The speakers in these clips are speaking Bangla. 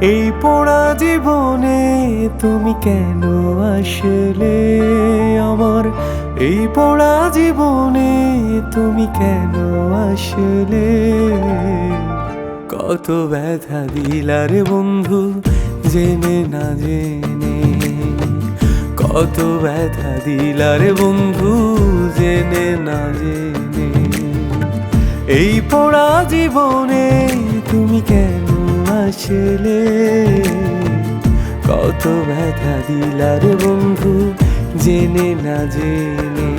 এই পোড়া জীবনে তুমি কেন আসলে? আমার এই পোড়া জীবনে তুমি কেন আসলে? কত ব্যথা দিলারে বন্ধু, জেনে না জেনে। কত ব্যথা দিলারে বন্ধু, জেনে না জেনে। এই পোড়া জীবনে তুমি কেন আসলে কত ব্যথা দিলারে বন্ধু, জেনে না জেনে।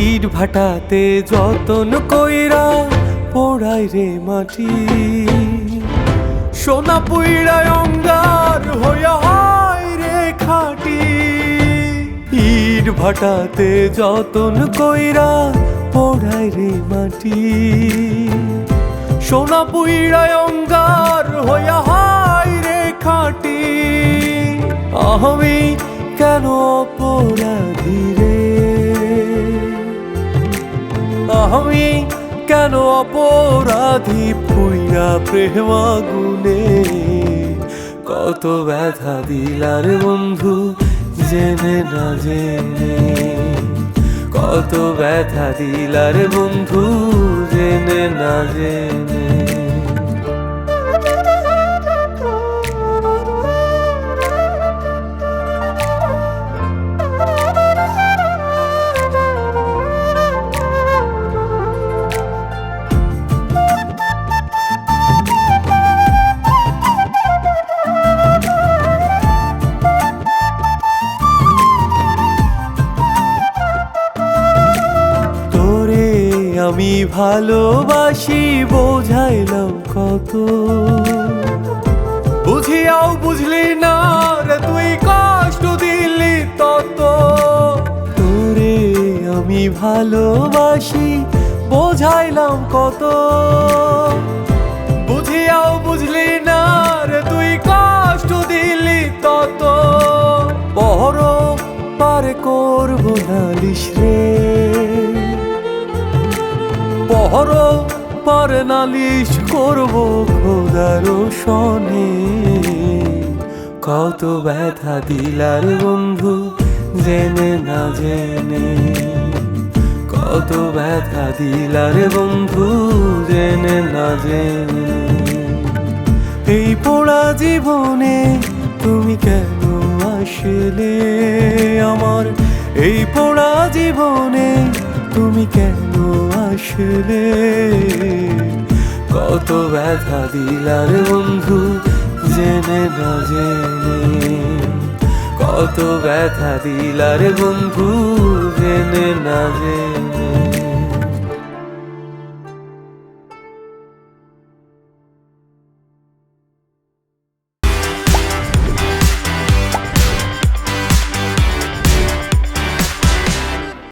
ইট ভাটাতে যতন কইরা পোড়াই রে মাটি, সোনা অঙ্গার রে খাটি। ইট ভাটাতে যতন কইরা পোড়াই রে মাটি। সোনা পুইড়ায় অঙ্গার হইয়া হয় রে খাটি। আমি কেন অপরাধী রে? আমি কেন অপরাধী পুইরা প্রেম আগুনে? কত ব্যথা দিলার বন্ধু জেনে না জেনে। কত ব্যথা দিলার বন্ধু জেনে না জেনে। আমি ভালোবাসি বোঝাইলাম কত। বুঝিয়াও বুঝলি না রে, তুই কষ্ট দিলি তত। তোরে আমি ভালোবাসি বোঝাইলাম কত। বুঝিয়াও বুঝলি না রে, তুই কষ্ট দিলি তত। বড় পারে করব নালিশ রে। বড় পারে নালিশ করব খোদার শনে। কত ব্যথা দিলার বন্ধু, জেনে না জেনে। কত ব্যথা দিলার বন্ধু, জেনে না জেনে। এই পোড়া জীবনে তুমি কেন আসলে? আমার এই পোড়া জীবনে তুমি কেন আসলে কত ব্যথা দিলার বন্ধু, জেনে না জেনে। কত ব্যথা দিলার বন্ধু, জেনে না জেনে।